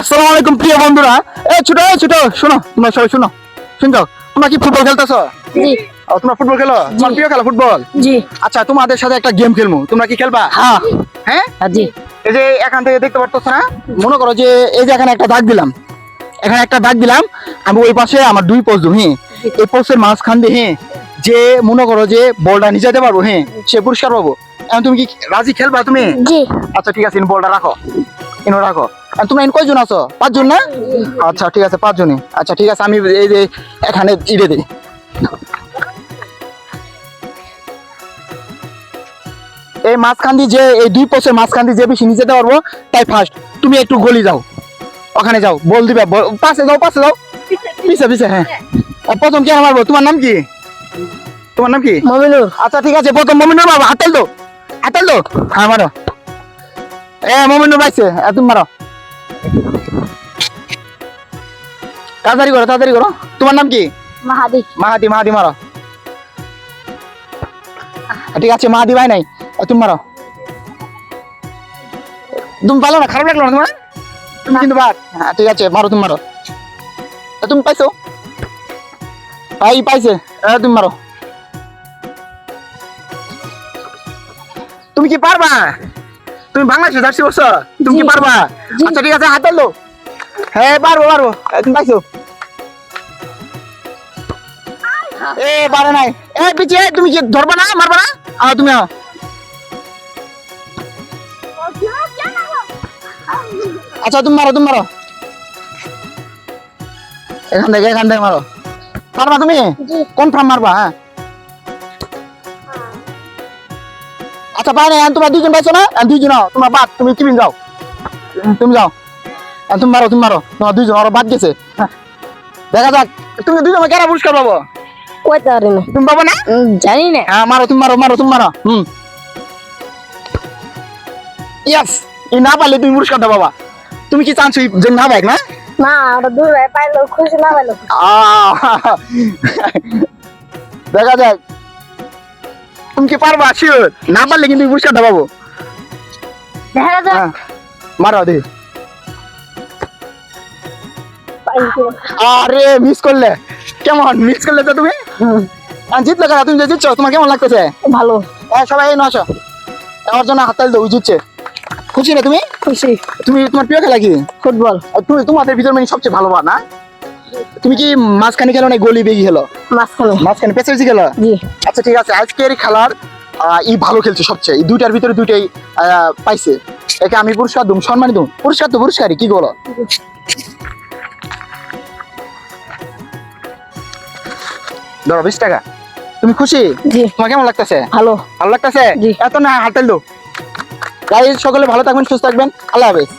আসসালামু আলাইকুম প্রিয় বন্ধুরা। এ ছোট ছোট শোনো তোমরা সবাই শোনো শুনছো? তোমরা কি ফুটবল খেলতেছো? জি। ও, তোমরা ফুটবল খেলো? তোমার প্রিয় খেলা ফুটবল জি। আচ্ছা তোমাদের সাথে একটা গেম খেলব তোমরা কি খেলবা? হ্যাঁ। হ্যাঁ? জি। এই যে এখান থেকে দেখতে না? মনে করো যে এই যে এখানে একটা দাগ দিলাম। এখানে একটা দাগ দিলাম আমি ওই পাশে আমার দুই পোস্ট হ্যাঁ? এই পোস্টের মাঝখান দিয়ে হ্যাঁ? যে মনে করো যে বলটা নিয়ে যেতে পারব হ্যাঁ? সে পুরস্কার পাবো। এখন তুমি কি রাজি খেলবা তুমি? জি। আচ্ছা ঠিক আছে বলটা রাখো। ইনো রাখো। আর তোমরা ইন কয়জন আছো? পাঁচজন না? আচ্ছা ঠিক আছে পাঁচজনই। আচ্ছা ঠিক আছে আমি এই যে এখানে দিই। এই মাঝখান দিয়ে যে এই দুই পোস্টের মাঝখান দিয়ে যে বেশি নিচে পারব তাই ফার্স্ট তুমি একটু গলি যাও। ওখানে যাও বল দিবে পাশে যাও পাশে যাও। পিছে পিছে হ্যাঁ। প্রথম কে মারবো তোমার নাম কি? তোমার নাম কি? মমিনুর আচ্ছা ঠিক আছে প্রথম মমিনুর বাবা হাতাল দো হাতাল দো হ্যাঁ মারো। এ মমিনুর পাইছে তুমি মারো। তাড়াতাড়ি করো তাড়াতাড়ি করো। তোমার নাম কি? মাহাদি। মাহাদি মাহাদি মারো। ঠিক আছে মাহাদি ভাই নাই। তুমি মারো। তুমি ভালো না খারাপ লাগল না তোমার? তুমি কিন্তু বাদ হ্যাঁ ঠিক আছে মারো তুমি মারো। তুমি পাইছো? ভাই পাইছে। তুমি মারো। তুমি কি পারবা? তুমি বাংলাদেশে জার্সি করছ তুমি কি। পারবা? আচ্ছা ঠিক আছে হাত ধরলো। হ্যাঁ পারব পারব। তুমি পাইছো। এ পারে নাই। এ তুমি কি ধরবা না মারবা না? আ তুমি আও আচ্ছা তুমি মারো তুমি মারো। এখান থেকে এখান থেকে মারো। পারবা তুমি? কনফার্ম মারবা হ্যাঁ? আচ্ছা পারে এখন তোমরা দুজন পাইছো না এখন দুইজন আও তোমরা বাদ তুমি কিবিন যাও উম, তুমি যাও এখন তুমি মারো তুমি মারো তোমার দুইজন আরও বাদ গেছে হ্যাঁ। দেখা যাক তুমি দুজন কেরা পুরস্কার পাবো কইতে পারি না তুমি পাবো না উম, জানি না হ্যাঁ মারো তুমি মারো মারো তুমি মারো হুম ইয়াস এই না পারলে তুমি পুরস্কারটা বাবা তুমি কি চান্স যে না বাইক না না ওটা দূর হয় পাইলো খুশি না পাইলো আহ, দেখা যাক তুমি কি পারবা শিওর না পারলে কিন্তু পুরস্কারটা পাবো দেখা যাক মারো দে আরে মিস করলে কেমন মিস করলে তো তুমি জিতলে কেন তুমি যে জিতছো তোমার কেমন লাগতেছে ভালো হ্যাঁ সবাই এই নশো আমার জন্য হাততালি দেবো জিতছে খুশি না তুমি খুশি তুমি তোমার প্রিয় খেলা কি ফুটবল আর তুমি তোমাদের ভিতর মানে সবচেয়ে ভালো না তুমি কি মাঝখানে খেলো না গলি বেগি খেলো? মাঝখানে। মাঝখানে পেছে পেছে খেলো? আচ্ছা ঠিক আছে। আজকের খেলার ই ভালো খেলছে সবচেয়ে। এই দুইটার ভিতরে দুইটাই পাইছে। একে আমি পুরস্কার দুম সম্মানি দুম। পুরস্কার তো পুরস্কারই কি বলো? ধরো বিশ টাকা। তুমি খুশি? জি। তোমার কেমন লাগতেছে? ভালো। ভালো লাগতেছে? এত না হাতাল দো। গাইজ সকলে ভালো থাকবেন সুস্থ থাকবেন। আল্লাহ হাফেজ।